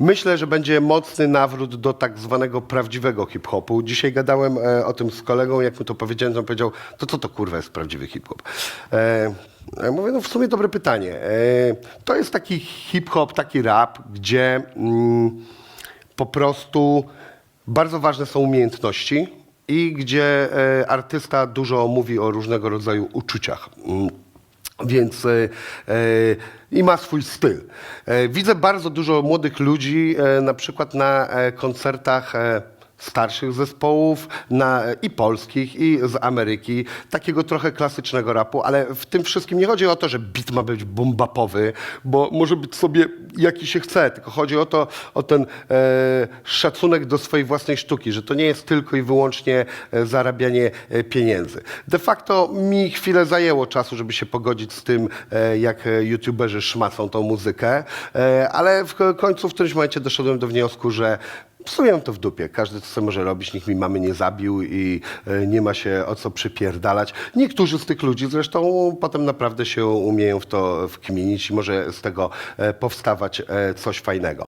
Myślę, że będzie mocny nawrót do tak zwanego prawdziwego hip-hopu. Dzisiaj gadałem e, o tym z kolegą, jak mu to powiedziałem, on powiedział, to co to kurwa jest prawdziwy hip-hop? E, ja mówię, no w sumie dobre pytanie. E, to jest taki hip-hop, taki rap, gdzie mm, po prostu bardzo ważne są umiejętności i gdzie e, artysta dużo mówi o różnego rodzaju uczuciach. Więc e, e, i ma swój styl. E, widzę bardzo dużo młodych ludzi, e, na przykład na e, koncertach e, starszych zespołów na, i polskich, i z Ameryki, takiego trochę klasycznego rapu, ale w tym wszystkim nie chodzi o to, że beat ma być bombapowy, bo może być sobie jaki się chce, tylko chodzi o to, o ten e, szacunek do swojej własnej sztuki, że to nie jest tylko i wyłącznie e, zarabianie e, pieniędzy. De facto mi chwilę zajęło czasu, żeby się pogodzić z tym, e, jak e, youtuberzy szmacą tą muzykę, e, ale w ko- końcu w którymś momencie doszedłem do wniosku, że mam to w dupie. Każdy co sobie może robić, nikt mi mamy nie zabił i e, nie ma się o co przypierdalać. Niektórzy z tych ludzi zresztą potem naprawdę się umieją w to wkminić i może z tego e, powstawać e, coś fajnego.